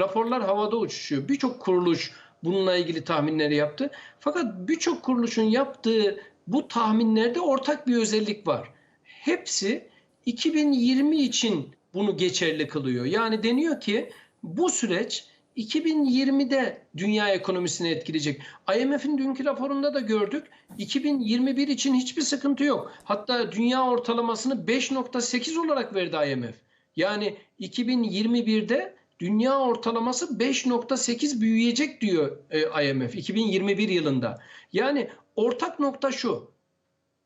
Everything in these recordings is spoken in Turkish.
Raporlar havada uçuşuyor. Birçok kuruluş bununla ilgili tahminleri yaptı. Fakat birçok kuruluşun yaptığı bu tahminlerde ortak bir özellik var. Hepsi 2020 için bunu geçerli kılıyor. Yani deniyor ki bu süreç 2020'de dünya ekonomisini etkileyecek. IMF'in dünkü raporunda da gördük. 2021 için hiçbir sıkıntı yok. Hatta dünya ortalamasını 5.8 olarak verdi IMF. Yani 2021'de dünya ortalaması 5.8 büyüyecek diyor e, IMF 2021 yılında. Yani ortak nokta şu.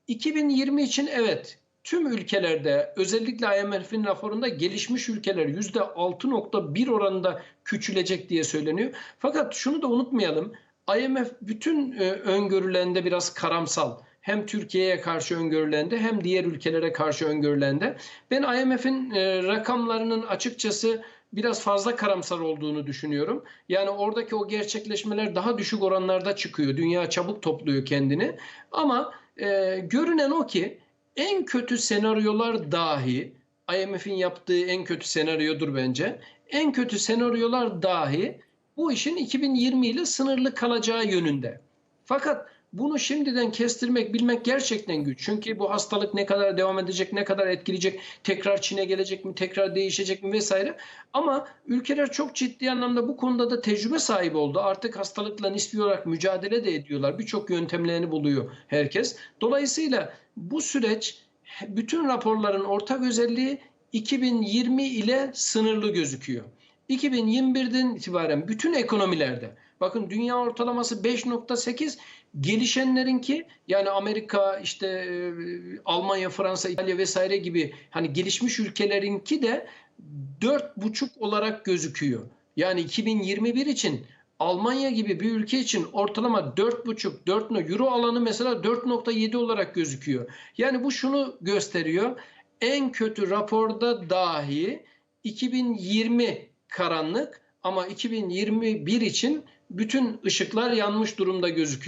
2020 için evet tüm ülkelerde özellikle IMF'in raporunda gelişmiş ülkeler %6.1 oranında küçülecek diye söyleniyor. Fakat şunu da unutmayalım. IMF bütün e, öngörülerinde biraz karamsal. Hem Türkiye'ye karşı öngörülende hem diğer ülkelere karşı öngörülende. Ben IMF'in e, rakamlarının açıkçası biraz fazla karamsar olduğunu düşünüyorum. Yani oradaki o gerçekleşmeler daha düşük oranlarda çıkıyor. Dünya çabuk topluyor kendini. Ama e, görünen o ki en kötü senaryolar dahi IMF'in yaptığı en kötü senaryodur bence. En kötü senaryolar dahi bu işin 2020 ile sınırlı kalacağı yönünde. Fakat bunu şimdiden kestirmek, bilmek gerçekten güç. Çünkü bu hastalık ne kadar devam edecek, ne kadar etkileyecek, tekrar Çin'e gelecek mi, tekrar değişecek mi vesaire. Ama ülkeler çok ciddi anlamda bu konuda da tecrübe sahibi oldu. Artık hastalıkla nispi olarak mücadele de ediyorlar. Birçok yöntemlerini buluyor herkes. Dolayısıyla bu süreç bütün raporların ortak özelliği 2020 ile sınırlı gözüküyor. 2021'den itibaren bütün ekonomilerde bakın dünya ortalaması 5.8 gelişenlerinki yani Amerika işte e, Almanya, Fransa, İtalya vesaire gibi hani gelişmiş ülkelerinki de 4.5 olarak gözüküyor. Yani 2021 için Almanya gibi bir ülke için ortalama 4,5 4 euro alanı mesela 4.7 olarak gözüküyor. Yani bu şunu gösteriyor. En kötü raporda dahi 2020 karanlık ama 2021 için bütün ışıklar yanmış durumda gözüküyor.